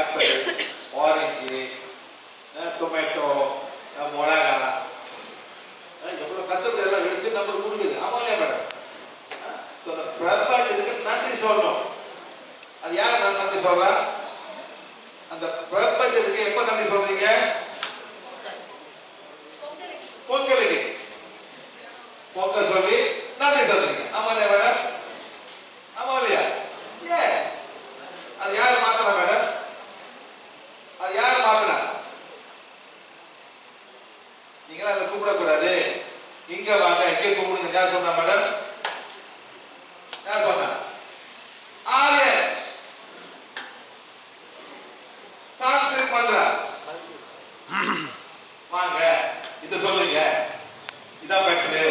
Apple orange tomato மிளகா எவ்வளோ கஷ்டங்கள் எல்லாம் எடுத்து நம்மளுக்கு கொடுக்குது ஆமாங்க மேடம் ஸோ அந்த பிரபஞ்சத்துக்கு நன்றி சொல்லணும் அது யார் நான் நன்றி சொல்றேன் அந்த பிரபஞ்சத்துக்கு எப்போ நன்றி சொல்றீங்க பொங்கலுக்கு. பொங்கல் சொல்லி நன்றி சொல்றீங்க. ஆமாங்க மேடம் இங்க வாங்க இங்க கூப்பிடுங்க யார் சொன்னா மேடம்? யார் சொன்னா? ஆரியன் சாஸ்திரம் பண்றா. வாங்க இத சொல்லுங்க. இதான் பெட்டரு.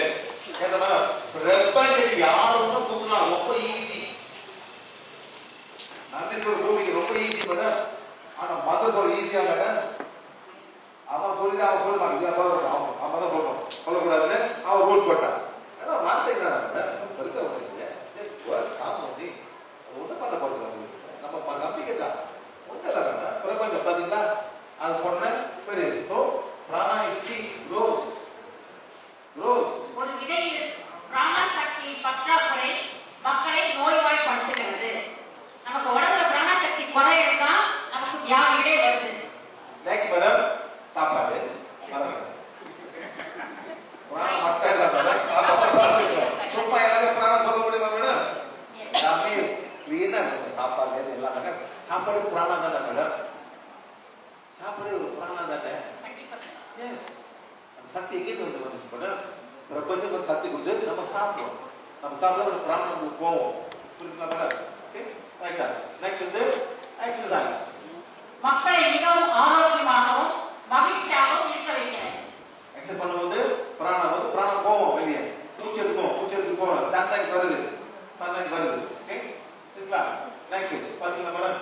ரெப்பன் யாரும் கூப்பிடலாம்? ரொம்ப ஈஸி நன்றி பூமிக்கு ரொம்ப ஈஸி மேடம். ஆனா மதம் சொல்ல ஈஸியா மேடம். அவன் சொல்லி அவன் சொல்லுவாங்க அவன் தான் சொல்றோம் சொல்லக்கூடாது பிரபஞ்சம் கொஞ்சம் சக்தி கொடுத்து நம்ம சாப்பிடுவோம் நம்ம சாப்பிட்டா நம்ம பிராணம் நம்மளுக்கு போவோம் புரியுதுங்களா ஓகே ரைட்டா நெக்ஸ்ட் வந்து எக்ஸசைஸ் மக்களை மிகவும் ஆரோக்கியமாகவும் மகிழ்ச்சியாகவும் இருக்க வைக்கிறது எக்ஸசைஸ் பண்ணும்போது பிராணம் வந்து பிராணம் போவோம் வெளியே மூச்சு எடுப்போம் மூச்சு எடுத்து போவோம் சன்லைட் வருது சன்லைட் வருது ஓகே சரிங்களா நெக்ஸ்ட் பார்த்தீங்களா மேடம்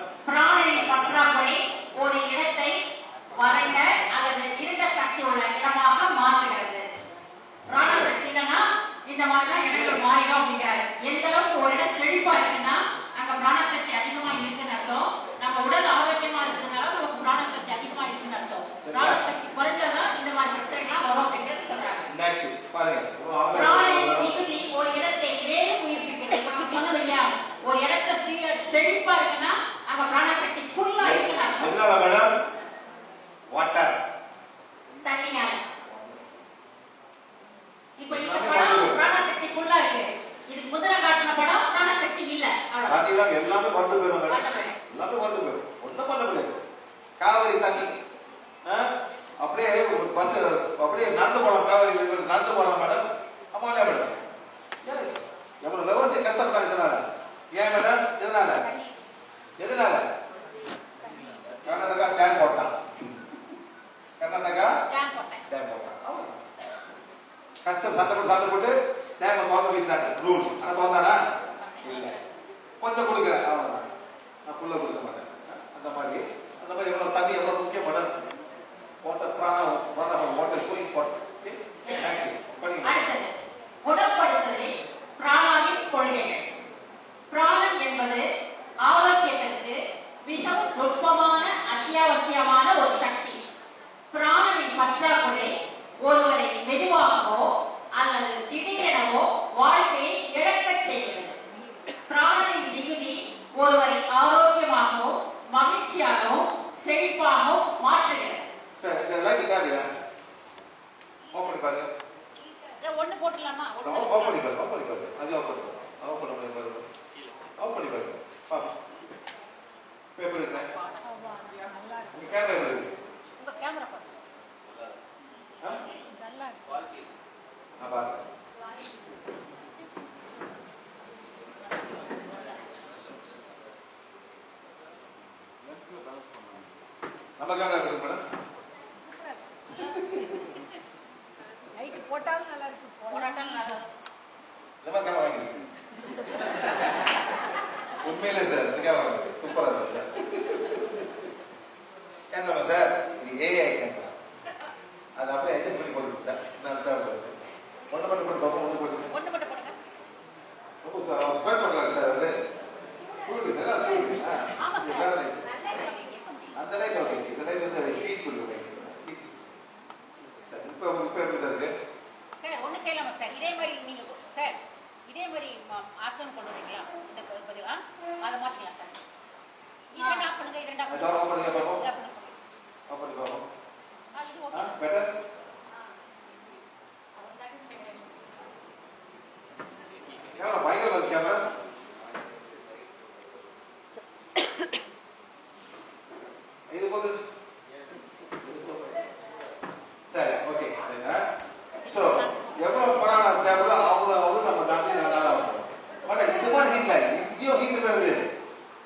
இங்கேயும் ஹீட் வருது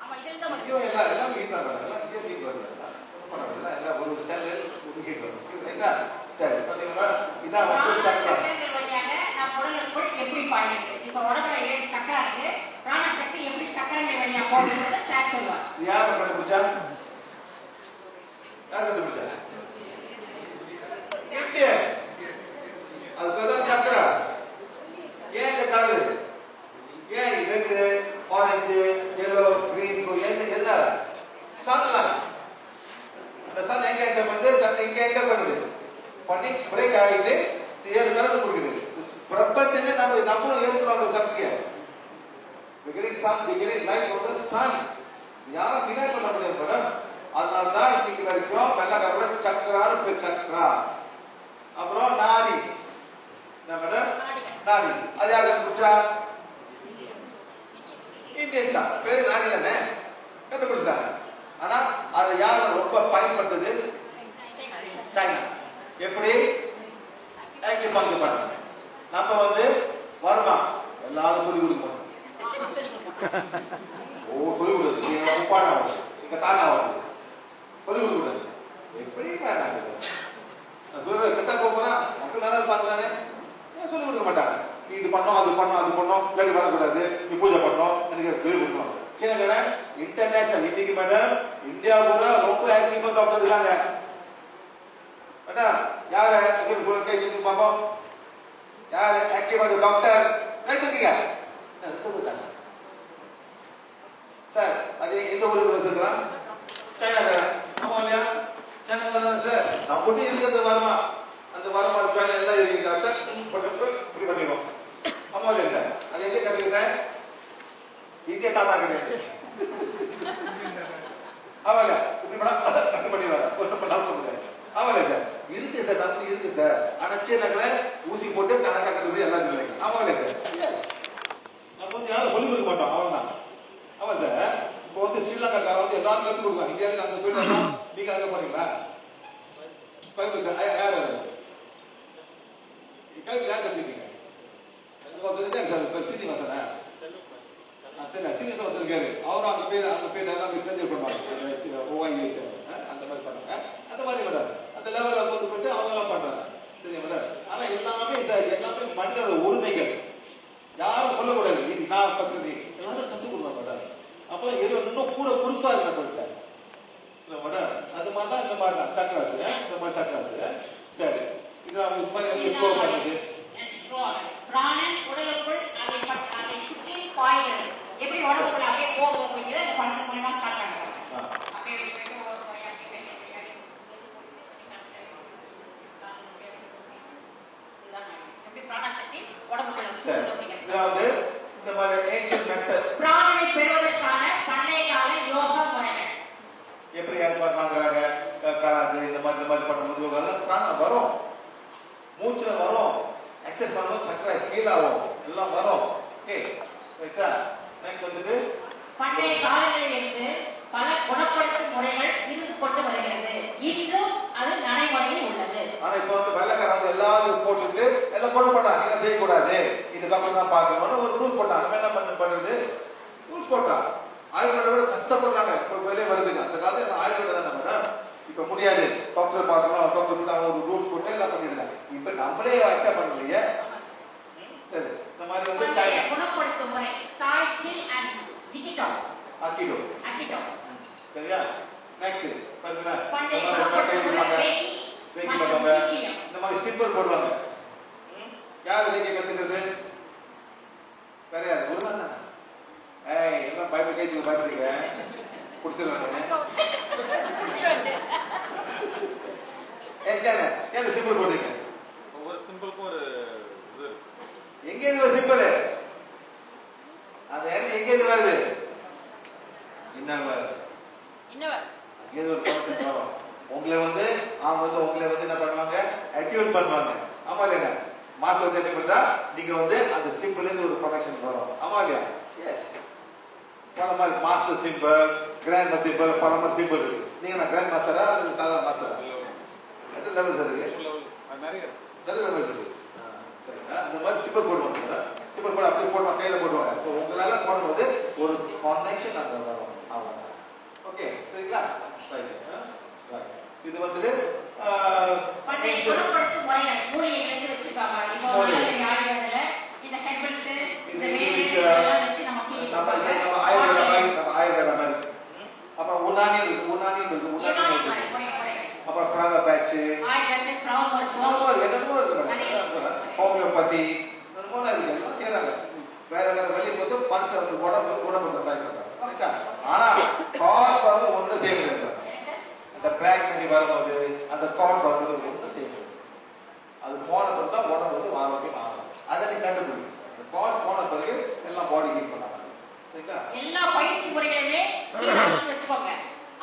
ஆமா இதுல தான் வந்து இங்கேயும் எல்லாம் எல்லாம் ஹீட் தான் வருது எல்லாம் இங்கேயும் ஹீட் வருது எல்லாம் எல்லாம் ஒரு செல் ஒரு ஹீட் வரும் என்ன சரி பார்த்தீங்களா இதான் வந்து பிராண சக்கரம் சக்கரங்கள் வழியாக நம் உடலுக்குள் எப்படி பாய்கிறது இப்ப உடம்புல ஏழு சக்கரம் இருக்கு பிராண சக்தி எப்படி சக்கரங்கள் வழியா போகுதுன்றத சார் சொல்லுவார் இது யார் கண்டுபிடிச்சா யார் கண்டுபிடிச்சா எப்படி அது பேர் தான் சக்கரா ஏன் இந்த கலர் ஏன் ரெட்டு ஆரஞ்சு எல்லோ கிரீன் ஏன் என்ன சன்லாம் அந்த சன் எங்க என்டர் பண்ணுது சன் எங்க என்டர் பண்ணுது பண்ணி பிரேக் ஆகிட்டு இது ஏழு கலர் கொடுக்குது பிரபஞ்சமே நம்ம நம்மளும் ஏற்றுக்கிறோம் அந்த சக்தியை beginning sun beginning life from the sun யாரும் டினை பண்ண முடியாது மேடம் அதனால தான் இன்னைக்கு வரைக்கும் வெள்ளக்காரோட சக்கரான்னு பேர் சக்கரா அப்புறம் நாடி என்ன மேடம் நாடிகள். நாடி அது யார் கண்டுபிடிச்சா இந்தியன்ஸ் தான் பேரு நாடி தானே கண்டுபிடிச்சிட்டாங்க ஆனா அதை யார் ரொம்ப பயன்படுத்துது சைனா எப்படி ஐக்கிய பங்கு பண்ண நம்ம வந்து வருமா எல்லாரும் சொல்லி கொடுக்க மாட்டோம் ஓ சொல்லி கொடுக்குது நீங்க உப்பாடா ஆகுது இங்க தானா ஆகுது சொல்லி கொடுக்குறது எப்படி வேண்டாம் இது? நான் சொல்றேன் கிட்ட போறேன் மக்கள் நல்லா பார்க்கறானே ஏன் சொல்லி கொடுக்க மாட்டாங்க நீ இது பண்ணோம் அது பண்ணோம் அது பண்ணோம் இல்லாட்டி வரக்கூடாது நீ பூஜை பண்ணோம் எனக்கு இது கொடுக்கணும் சின்ன கடை இன்டர்நேஷனல் இன்னைக்கு மேடம் இந்தியா கூட ரொம்ப ஆக்டிவ் டாக்டர் இருக்காங்க மேடம் யாரு கை தூக்கி பார்ப்போம். யார்? ஆக்டிவ் டாக்டர் கை தூக்கிங்க. ரெண்டு சார். அது எந்த ஊருக்கு வச்சிருக்கலாம் சைனாக்காரன் ஆமா இல்லையா? சைனாக்காரன் தானே சார்? நம்மகிட்ட இருக்கிறது வருமா. அந்த வருமா சைனா எல்லாம் இருக்கிறா சார் பண்ணிட்டு இப்படி பண்ணிடுவோம். ஆமா இல்லையா சார்? அது எங்கே கற்றுக்கிட்டேன் இந்திய தாத்தா கிடையாது ஆமா இல்ல இப்படி பண்ணா அப்படி பண்ணிடுவாங்க ஒன்றும் பண்ணாம சொல்லுங்க ஆமா இல்லையா சார் இருக்கு சார். சார் ஆனா சீனாக்கிற ஊசி போட்டு கணக்கா கண்டுபிடி எல்லாம் இல்லை ஆமாங்களே சார்? நம்ம வந்து யாரும் சொல்லி கொடுக்க மாட்டோம். அவன் தான். அவன் சார் இப்போ வந்து ஸ்ரீலங்காக்காரன் வந்து எல்லாரும் கற்றுக் கொடுப்பாங்க இங்கே இருந்து அங்கே போயிட்டு நீங்க அங்கே போறீங்களா? கோயம்புத்தூர் யார் யார் கேள்வி யார் கற்றுக்கீங்க சீனிவாசனா தெரியல. சீனிவாசன் வந்திருக்காரு அவரும் அந்த பேர் அந்த பேர் எல்லாம் பண்ணுவாங்க அந்த மாதிரி பண்ணுவாங்க அந்த மாதிரி விடாது அந்த லெவலில் கொண்டு போயிட்டு அவங்க எல்லாம் பண்றாங்க. சரிங்களா? ஆனா எல்லாமே இந்த எல்லாமே மனிதனோட உரிமைகள். யாரும் சொல்லக்கூடாது. இது நான் பண்றது எல்லாரும் கத்துக் கொடுக்க மாட்டாங்க அப்போ இது இன்னும் கூட குறிப்பா இருக்க போயிட்டாங்க அது மாதிரி தான் இந்த மாதிரி தான் சக்கராசு இந்த மாதிரி தக்காது சரி. இது அவங்க இது மாதிரி பண்ணுது. பிராணன் உடலுக்குள் அதை சுற்றி பாய்கிறது. எப்படி உடம்புக்குள்ள அப்படியே போகும் அப்படிங்கிறத இந்த படத்து மூலமா காட்டுறாங்க ஆ. அப்படியே வைக்க ஒரு முறை, அப்படியே வைக்க ஒரு முறை. இதுதான் எப்படி பிராணசக்தி உடம்புக்குள்ள வந்து இந்த மாதிரி ஏன்ஷியன் மெத்தட் பிராணனை பெறுவதற்கான பண்டைய கால யோக முறைகள் எப்படி ஏற்பாடு பண்றாங்க கராது இந்த மாதிரி இந்த மாதிரி பண்ணும்போது யோகா எல்லாம் பிராணம் வரும் மூச்சுல வரும் எக்ஸசைஸ் பண்ணும்போது சக்கரை கீழாகும் எல்லாம் வரும் ஓகே ரைட்டா நெக்ஸ்ட் வந்துட்டு பண்டைய காலங்களில் இருந்து பல குணப்படுத்தும் முறைகள் இருந்து கொண்டு வருகிறது இன்றும் அது நடைமுறையில் உள்ளது ஆனா இப்போ வந்து வெள்ளக்காரங்க எல்லாரும் போட்டுட்டு எல்லாம் போட மாட்டாங்க நீங்க செய்யக்கூடாது இது டாக்டர் தான் பார்க்கணும்னு ஒரு ரூல்ஸ் போட்டாங்க நம்ம என்ன பண்ண பண்ணுறது ரூல்ஸ் போட்டா ஆயுர்வேத விட கஷ்டப்படுறாங்க இப்போ வெளியே வருதுங்க அந்த காலத்துல ஆயுர்வேதம் தானே மேடம் இப்போ முடியாது டாக்டர் பார்க்கணும் டாக்டர் கூட அவங்க ஒரு ரூல்ஸ் போட்டு எல்லாம் பண்ணிடுறாங்க இப்போ நம்மளே அக்செப்ட் பண்ணலையே சரி இந்த மாதிரி வந்து பண்டைய சைனா குணப்படுத்தும் முறை காய்ச்சல் அண்ட் ஜிகிட்டோ ஆக்கிடோ அக்கிட்டோ சரியா நெக்ஸ்ட் பாத்தீங்களா பண்டைய இந்த மாதிரி ரொம்ப கை குணப்படுத்தும் முறை வைப்பாங்க. ரேகி வேகி மற்றும் பண்ணுவாங்க இந்த மாதிரி சிம்பிள் போடுவாங்க? யார் வேகி கத்துக்கிறது? வேற யார்? ஒருவன் தானே? ஏய் எல்லாம் பயப்பட கைத்துக்கு பயப்படுறீங்க? பிடிச்சிருவாங்க ஏன் ஏன் சிம்பிள் போடுறீங்க? ஒவ்வொரு சிம்பிளுக்கும் ஒரு இது எங்க இருந்து ஒரு சிம்பிள் அந்த எங்க இருந்து வருது? இன்னவர் இன்னவர் ஏதோ ஒரு கனெக்ஷன் வரும். உங்களை வந்து அவங்க வந்து உங்களை வந்து என்ன பண்ணுவாங்க? அக்யூட் பண்ணுவாங்க. ஆமா இல்லையா? மாஸ்டர் வந்து என்ன பண்ணா நீங்க வந்து அந்த சிம்பிள் இருந்து ஒரு கனெக்ஷன் வரும். ஆமா இல்லையா? எஸ் பல மாதிரி மாஸ்டர் சிம்பிள் கிராண்ட் சிம்பிள் பல மாதிரி சிம்பிள் இருக்கு. நீங்க நான் கிராண்ட் மாஸ்டரா அல்லது சாதாரண மாஸ்டரா எத்தனை லெவல் இருக்கு நிறைய இருக்கு. நிறைய லெவல் இருக்கு சரிங்களா இந்த மாதிரி டிப்பர் போடுவாங்க டிப்பர் போட அப்படியே போடுவாங்க கையில போடுவாங்க. ஸோ உங்களால போடும்போது ஒரு கனெக்ஷன் அங்க வரும். அவ்வளவுதான். ஓகே சரிங்களா? இது வந்துட்டு ஹோமியோபதி செய்யறாங்க வேற வேற வழி வந்து மனசு உடம்பு உடம்பு ஆனா காஸ் வந்து ஒண்ணு செய்ய அந்த பிராக்டிசி வரும்போது அந்த காஸ் வரும்போது ஒண்ணு செய்ய முடியாது அது போன பிறகு தான் உடம்பு வந்து ஆரோக்கியம் ஆகும் அதை நீ கண்டுபிடிக்கும் அந்த காஸ் போன பிறகு எல்லாம் பாடி ஹீட் பண்ணாங்க சரிங்களா? எல்லா பயிற்சி முறைகளுமே வச்சுக்கோங்க.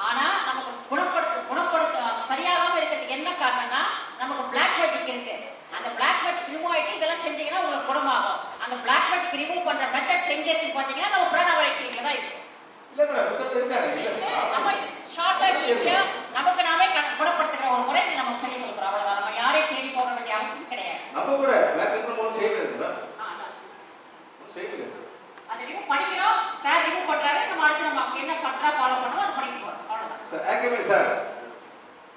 ஆனா நமக்கு குணப்படுத்த குணப்படுத்த சரியாகாம இருக்கிறதுக்கு என்ன காரணம்னா நமக்கு பிளாக் மேஜிக் இருக்கு. அந்த பிளாக் மேஜிக் ரிமூவ் ஆயிட்டு இதெல்லாம் செஞ்சீங்கன்னா உங்களுக்கு குணமாகும். அந்த பிளாக் மேஜிக் ரிமூவ் பண்ற மெத்தட் செஞ்சதுக்கு பாத்தீங்கன்னா நம்ம பிராணவாய்க்கில தான் இருக்கு இல்ல நம்ம ஷார்ட்டா ஈஸியா நமக்கு நாமே கண- குணப்படுத்துகிற ஒரு முறை நம்ம சொல்லி கொடுக்குறோம். அவ்வளவுதான். நம்ம யாரையும் தேடி போக வேண்டிய அவசியம் கிடையாது. நம்ம கூட அதை ரிமூவ் பண்ணிக்கிறோம் சார் ரிமூவ் பண்றாரு. நம்ம அடுத்து நம்ம என்ன ஃபர்தரா ஃபாலோ பண்ணுவோம் அது பண்ணிட்டு போறோம். அவ்வளவுதான். சார் ஆக்கமே சார்.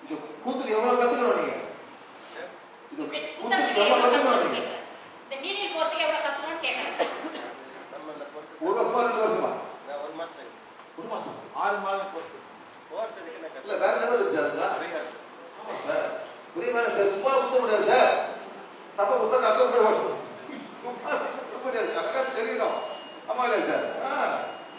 இது கூத்துக்கு எவ்வளவு கத்துக்கணும் நீங்க? இது கூத்துக்கு எவ்வளவு கத்துக்கணும். இந்த நீடில் போறதுக்கு எவ்வளவு கத்துக்கணும்னு course ஒரு வருஷமா ரெண்டு வருஷமா இந்த ஒரு மாசம் ஒரு மாசம் ஆறு மாதம் கோர்ஸ் கோர்ஸ் எடுக்க இல்ல வேற லெவல் இருக்கு சார் நிறைய இருக்கு. ஆமா சார் ஒரே வேலை சார் சும்மா குத்த முடியாது சார் தப்ப குத்த அர்த்தம் போய் ஓடும் சும்மா குத்த முடியாது கணக்காத்து தெரியணும் ஆமா இல்லையா சார் ஆ,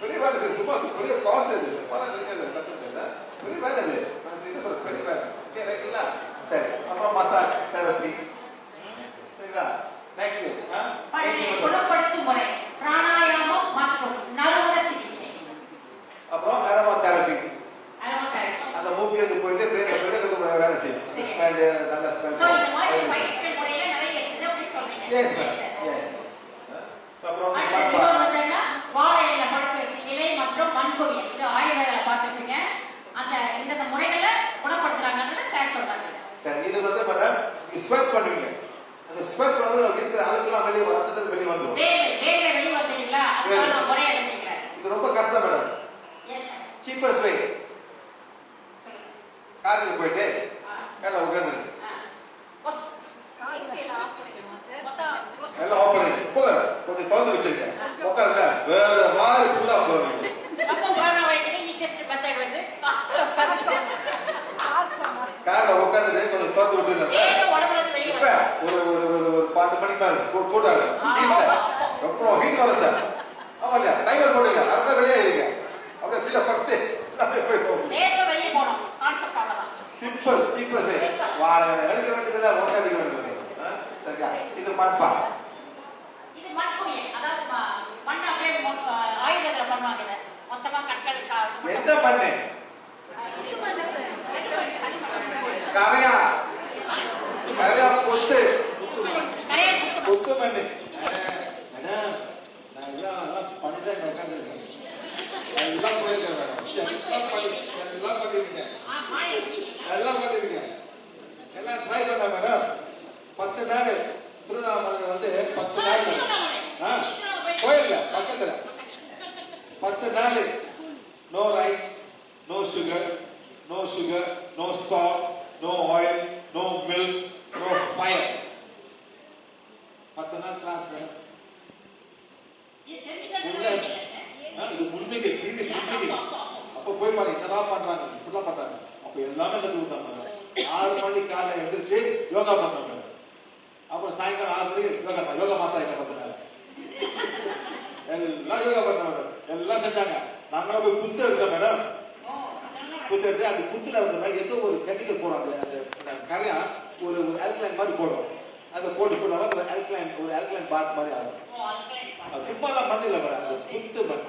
பெரிய வேலை சார் சும்மா பெரிய காசு இது சும்மா இருக்காது கத்துக்கிட்டு பெரிய வேலை இது நான் செய்ய சொல்ற பெரிய வேலை ஓகே ரைட்டுங்களா சரி அப்புறம் மசாஜ் தெரப்பி சரிங்களா நெக்ஸ்ட் பழைய குணப்படுத்தும் முறை பிராணாயாமம் மற்றும் நறுமண சிகிச்சை அப்புறம் அரமா தெரப்பி அரோமதெரபி. அந்த மூக்கி வந்து போயிட்டு பிரெயின் பிரெயின் வேலை செய்யும் ஸ்மெல் நல்ல ஸ்மெல் So, இந்த மாதிரி பயிற்சிகள் முறையில நிறைய இருக்குது அப்படின்னு சொல்றீங்க. எஸ் மேம் எஸ் அப்புறம் அடுத்தது மண்பா- இன்னொரு வந்துன்னா, வாழை இலை படுக்க வச்சு இலை மற்றும் மண்புவியல். இது ஆயுர்வேதால பார்த்திருப்பீங்க. அந்த இந்தந்த முறைகளை குணப்படுத்துறாங்கன்றதை சார் சொல்றாங்க. சரி இது வந்து ஸ்வெட் பண்ணுவீங்க. அந்த ஸ்வெட் பண்ணும்போது வீட்டில் அழுக்கெல்லாம் வெளியே அந்த வெளியே வந்துடும். இது ரொம்ப கஷ்டம் மேடம். சீப்பஸ்ட் வே சொல்லுங்க. காரில் போயிட்டு ஆ, மேலே உட்காந்துருக்கு ஆ. First, மொத்தம் close எல்லாம் ஆஃப் பண்ணி போங்க கொஞ்சம் திறந்து வச்சிருக்கேன் உட்காருங்க வேற மாதிரி ஃபுல்லாக உட்காருங்க நம்ம பிராணவாயுக்கு easiest method வந்து காரில் உட்காந்துட்டு கொஞ்சம் திறந்து விட்டுருங்க வேர்வை உடம்புல இருந்து வெளிய இப்ப வரும். ஒரு ஒரு ஒரு ஒரு பத்து மணிக்கு மேல ஃபோ- போட்டாங்க வீட்டுல அப்புறம் வீட்டுக்கு வந்து சார் ஆமா இல்லையா டைமர் போடுங்க அரை வெளியே இருங்க அப்படியே கீழே படுத்து அப்படியே போய் போகும் வேர்வை வெளிய போகணும். Concept அவ்வளவுதான். சிம்பிள் சீப்பஸ் வாழை எடுக்க வேண்டியதில்ல ஒட்டை அடிக்க வேண்டியது சரியா இது மண்பா இது மண்புவியல். அதாவது ம- மண்ணை அப்படியே மொ- ஆயுர்வேதத்துல பண்ணுவாங்க இதை. மொத்தமா கற்கள் கா- இது எந்த மட்டும். மண்ணு இது மண்ணு சார். களிமண். கரையா கரையா கொத்து கரையான் குத்து மண். கொத்து மண்ணு மேடம் நான் எல்லாம் எல்லாம் பண்ணிதான் இங்க உட்காந்துருக்கேன் எல்லாம் போயிருக்கேன் மேடம் எல்லாம் பண்ணி எல்லாம் பண்ணிருக்கேன் ஆ, மாயம். எல்லாம் பண்ணிருக்கேன் எல்லாம் ட்ரை பண்ண மேடம் பத்து நாள் திருவண்ணாமலை வந்து பத்து ஆ, நாள் திருவண்ணாமலை. ஆ திருவண்ணாமலை. கோயில்ல பக்கத்துல பத்து நாள் no rice no sugar no sugar no salt no oil no milk no fire பத்து நாள் கிளாஸ் இது தெரிஞ்சுக்கிறது உள்ள நல்லது இல்லைங்க. இது உண்மைக்கு கிளினிக் உண்மைக்கு அப்ப போய் பாருங்க என்னதான் பண்றாங்க? இப்படிலாம் பண்றாங்க. அப்ப எல்லாமே கத்து கொடுத்தாங்க ஆறு மணி காலை எழுந்திரிச்சு யோகா பண்றாங்க அப்புறம் சாயங்காலம் ஆறு மணிக்கு யோகா யோகா மாத்தா என்ன பண்றாங்க எல்லாம் யோகா பண்றாங்க. எல்லாம் செஞ்சாங்க. நாங்களும் போய் புத்து எடுத்தோம் மேடம். புத்து எடுத்து அந்த புத்துல வந்து மாதிரி ஏதோ ஒரு கெமிக்கல் போடுறாங்க அந்த அந்த கரையா ஒரு ஒரு மாதிரி போடும். அதை போட்டு போடுவாங்க ஒரு ஆல்கலைன் ஒரு ஆல்கலைன் பாத் மாதிரி ஆகும். பண்ணு. சும்மா தான் மண் இல்லை மேடம். புத்து மண்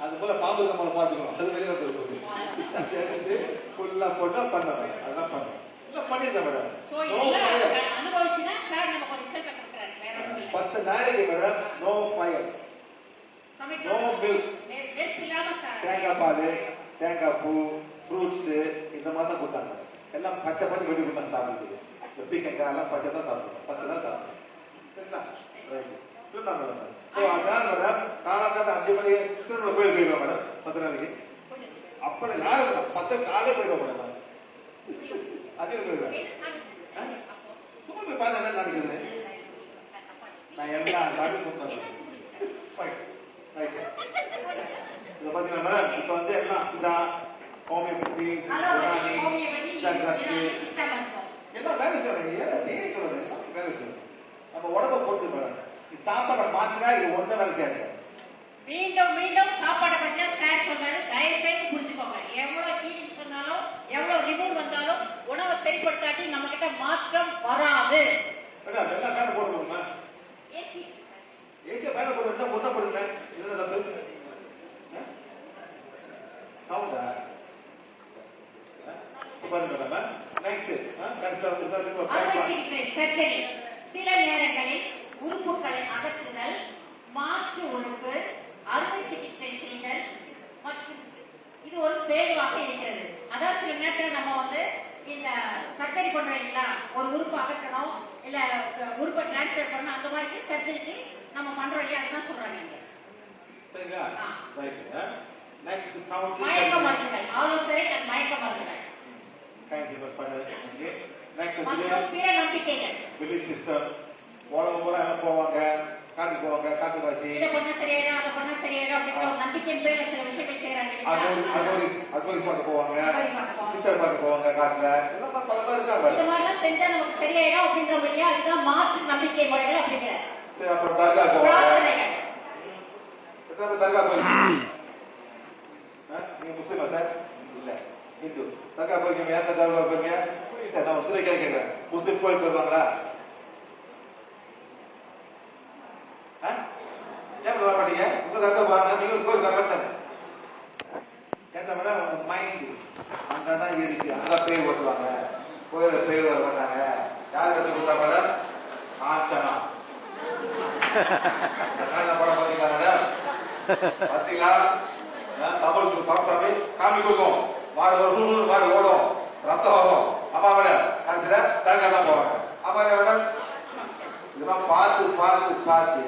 அது போல பாம்பு கம்மலை பார்த்துக்கணும். அது வெளியே வந்து ஃபுல்லா போட்டா பண்ணுவேன் அதெல்லாம் பண்ணுவேன் இல்லை மேடம். இல்லை. பத்து நாளைக்கு மேடம் நோ ஃபயர் இல்லாம சார் தேங்காய் பால் தேங்காய் பூ ஃப்ரூட்ஸு இந்த மாதிரி தான் கொடுத்தாங்க. எல்லாம் பச்சை பச்சை வெடி கொடுத்தாங்க சாப்பிடுறது இந்த பீக்கங்காய் எல்லாம் பச்சை தான் சாப்பிடணும் பச்சை தான் சாப்பிடணும் சரிங்களா? மேடம் ஸோ மேடம் அஞ்சு மணி திரும்ப கோயில் போயிடுவோம் மேடம் பத்து நாளைக்கு. அப்புறம் யாரு மேடம் பத்து போயிடுவோம் மேடம் அஞ்சு போயிடுவேன் சும்மா போய் என்ன நடக்குது? நான் எல்லா நாடும் ரைட் ரைட் இதை பார்த்தீங்கன்னா மேடம் இப்போ வந்து எல்லாம் இதா ஹோமியோபதி எல்லாம் வேலை சொல்லுங்க ஏன் செய்ய எல்லாம் வேலை நம்ம உடம்ப பொறுத்து மேடம் சாப்பாடை மாத்தினா இது ஒன்றும் செய்யாது மீண்டும் மீண்டும் சாப்பாடை பற்றியா சார் சொன்னாரு. தயவு செய்து புரிஞ்சுக்கோங்க. எவ்வளவு ஹீலிங் சொன்னாலும் எவ்வளவு ரிமூவ் வந்தாலும் உணவை சரிப்படுத்தாட்டி நம்ம கிட்ட மாற்றம் வராது. எல்லாம் போடணுமா ஏசி ஏசியா வேலை போடுறதா ஒன்றை போடுங்க. இது தப்பு சவுண்டா? பாருங்க நெக்ஸ்ட் சில நேரங்களில் உறுப்புகளை அகற்றுதல் மாற்று உறுப்பு அறுவை சிகிச்சை செய்தல் மற்றும் இது ஒரு தேர்வாக இருக்கிறது. அதாவது சில நேரத்தில் நம்ம வந்து இந்த சர்ஜரி பண்றீங்களா ஒரு உறுப்பு அகற்றணும் இல்ல உறுப்பை டிரான்ஸ்ஃபர் பண்ணணும் அந்த மாதிரி சர்ஜரிக்கு நம்ம பண்றோம் இல்லையா? அதுதான் சொல்றாங்க இங்க. சரிங்களா? நெக்ஸ்ட் மயக்க மருந்துகள். ஆலோசனை and மயக்க மருந்துகள். தேங்க்யூ பிற நம்பிக்கைகள். பிலீஃப் சிஸ்டம் உலகம் பூரா என்ன போவாங்க காட்டுக்கு போவாங்க காட்டு வாசி இதை பண்ணா சரியாயிடும் அதை பண்ணா சரியாயிடும் அப்படிங்கிற ஒரு நம்பிக்கையின் சில விஷயங்கள் செய்யறாங்க அகோரி பார்க்க போவாங்க. அகோரி பார்க்க போவாங்க. காட்டுல. எல்லாம் பல பேர். இந்த இருக்காங்க மாதிரிலாம் செஞ்சா நமக்கு சரியாயிடும் அப்படின்றோம் இல்லையா அதுதான் மாற்று நம்பிக்கை முறைகள் அப்படிங்கிற. சரி அப்புறம் தர்கா போவாங்க. தர்கா போயிருக்கீங்க? நீங்க முஸ்லீமா சார்? இல்ல இந்து. தர்கா போயிருக்கீங்க எந்த தர்கா போயிருக்கீங்க? சார் நான் முஸ்லீம் கேட்கிறேன். முஸ்லீம் கோயில் போயிருவாங்களா ஏன் வர மாட்டீங்க? உங்க தர்கா பாருங்க. நீங்க ஒரு கோயில் வர கேட்டவன உங்க மைண்ட் அங்கதான் இருக்கு. அங்க பேய் ஓட்டுவாங்க கோயில பேய் வர மாட்டாங்க. யார் கத்து கொடுத்தா மேடம் ஆச்சனா. என்ன படம் பாத்தீங்களா மேடம் பாத்தீங்களா தமிழ் சு- தமிழ்சாமி காமி கொடுக்கும். மாடு வரும். மாடு ஓடும். ரத்தம் வரும். அம்மா மேடம் கடைசியில தங்க தான் போவாங்க. ஆமா மேடம் இதெல்லாம் பார்த்து பார்த்து பார்த்து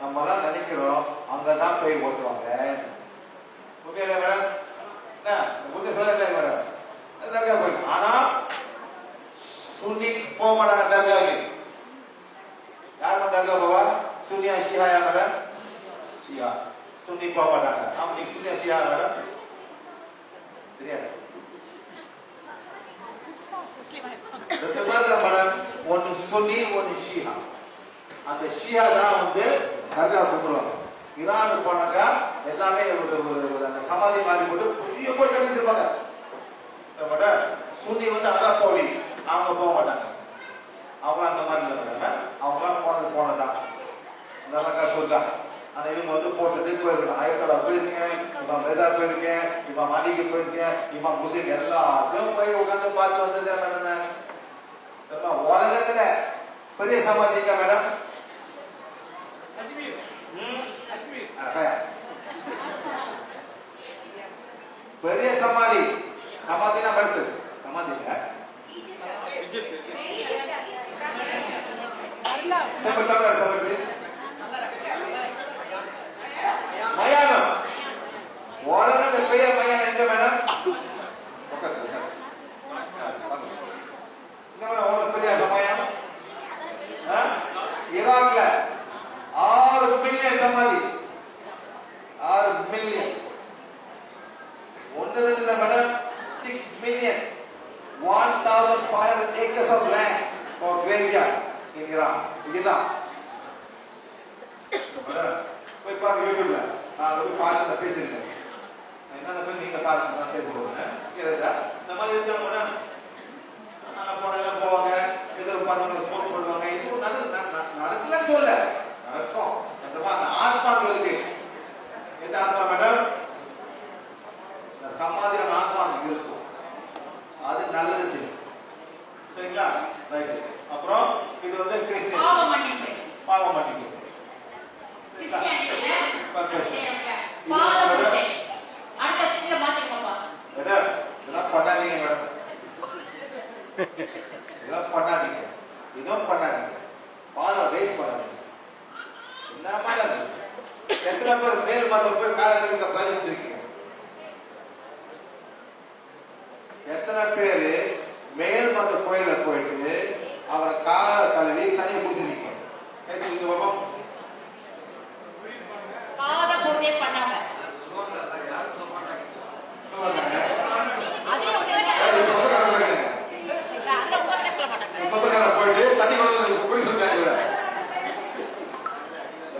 நம்ம எல்லாம் நினைக்கிறோம் அங்கதான் போய் ஓட்டுவாங்க. உண்மையில மேடம் என்ன? உண்மை சொல்ல இல்லை மேடம் தர்கா போய் ஆனா சுன்னி போக மாட்டாங்க தர்காவுக்கு. யார் தர்கா போவா? சுன்னியா ஷியாயா மேடம் ஷியா. சுன்னி போக மாட்டாங்க. நீங்க சுன்னியா ஷியா மேடம் தெரியாது. மேடம் ஒன்னு சுன்னி ஒன்னு ஷியா. அந்த ஷியா தான் வந்து தர்கா கும்பிடுவாங்க ஈரானுக்கு போனாக்கா எல்லாமே ஒரு ஒரு அந்த சமாதி மாதிரி போட்டு புதிய கோயில் கட்டி வச்சிருப்பாங்க மேடம் வந்து அதான் சோழி அவங்க போக மாட்டாங்க. அவங்க அந்த மாதிரி இருக்காங்க அவங்க அவங்களாம் போனது போனதான் இந்த மாதிரி அந்த இவங்க வந்து போட்டுட்டு போயிருக்கேன் ஆயத்தோட போயிருக்கேன் இவன் மெதாஸ் போயிருக்கேன் இவன் மணிக்கு போயிருக்கேன் இவன் முஸ்லீம் எல்லாத்தையும் போய் உட்காந்து பார்த்து வந்துட்டேன் மேடம் நான். இதெல்லாம் உலகத்துல பெரிய சமாதிங்க மேடம் ம்? அதான். பெரிய சமாதி. சமாதினா பெருசு சமாதி இல்ல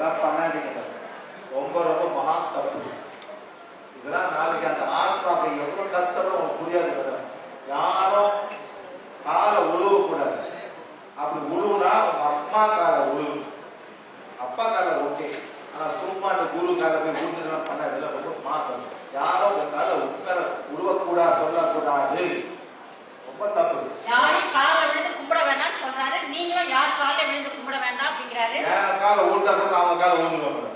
இதெல்லாம் பண்ணாதீங்க ரொம்ப ரொம்ப மகா தப்பு. இதெல்லாம் நாளைக்கு அந்த ஆன்மாவை எவ்வளோ கஷ்டமோ புரியாது. விழுந்தா கூட அவங்க கால விழுந்துருவாங்க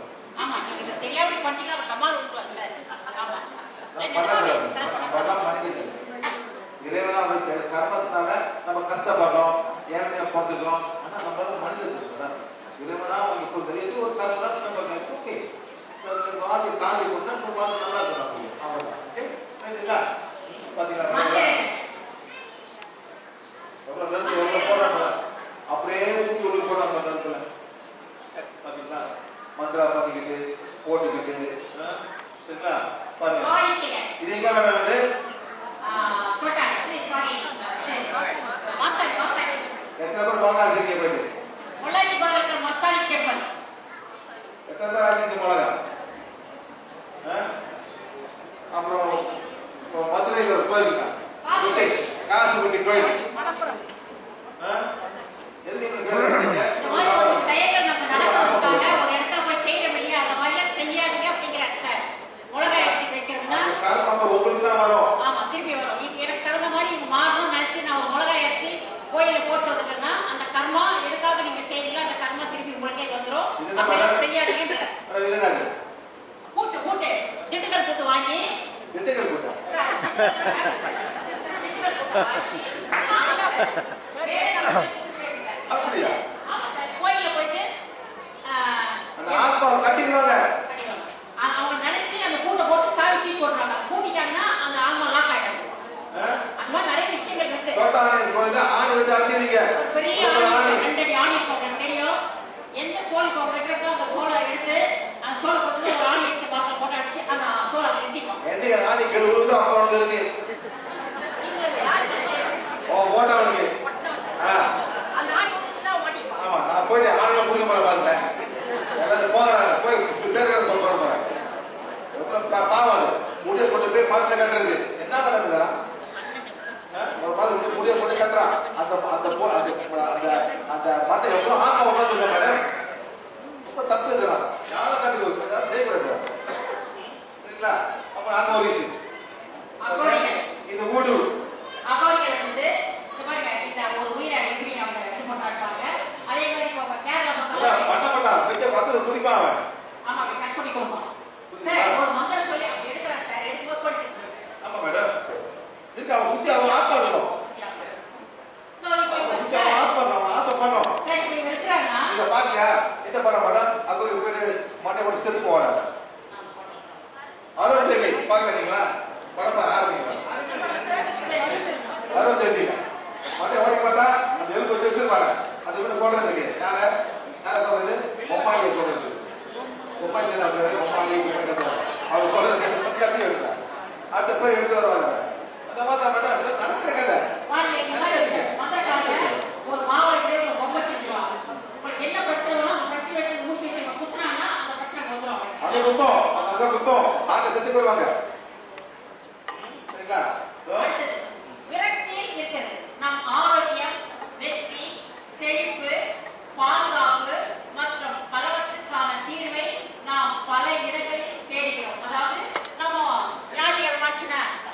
இறைவனா நம்ம கஷ்டப்படுறோம் ஏழ்மையா பார்த்துக்கிறோம் ஆனா நம்ம மனிதர்கள் இறைவனா உங்களுக்கு தெரியுது ஒரு கர்மம் நம்ம ஓகே. தாண்டி கொண்டு நம்ம நல்லா Yeah. மரத்தை கட்டுறது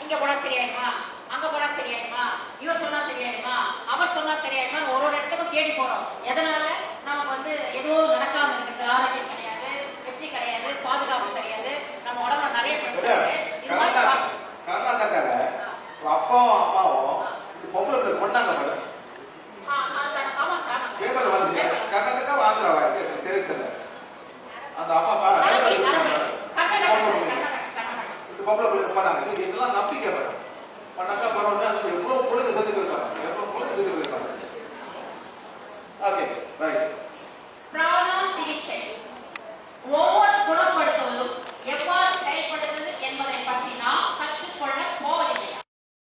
இங்க போனா சரியாயிடுமா? அங்க போனா சரியாயிடுமா? இவர் சொன்னா சரியாயிடுமா? அவர் சொன்னா சரியாயிடுமா ஒரு ஒரு இடத்துக்கும் தேடி போறோம். எதனால? நமக்கு வந்து ஏதோ நடக்காம இருக்குது ஆரோக்கியம் கிடையாது வெற்றி கிடையாது பாதுகாப்பு கிடையாது. நம்ம உடம்புல நிறைய கர்நாடகால அப்பாவும் அம்மாவும் பொம்பளை கொண்டாங்க மேடம் பேப்பர் வந்து கர்நாடகா ஆந்திராவா இருக்கு தெரிவித்தல அந்த அப்பா பொம்பளை பிள்ளைங்க போனாங்க இதெல்லாம் நம்பிக்கை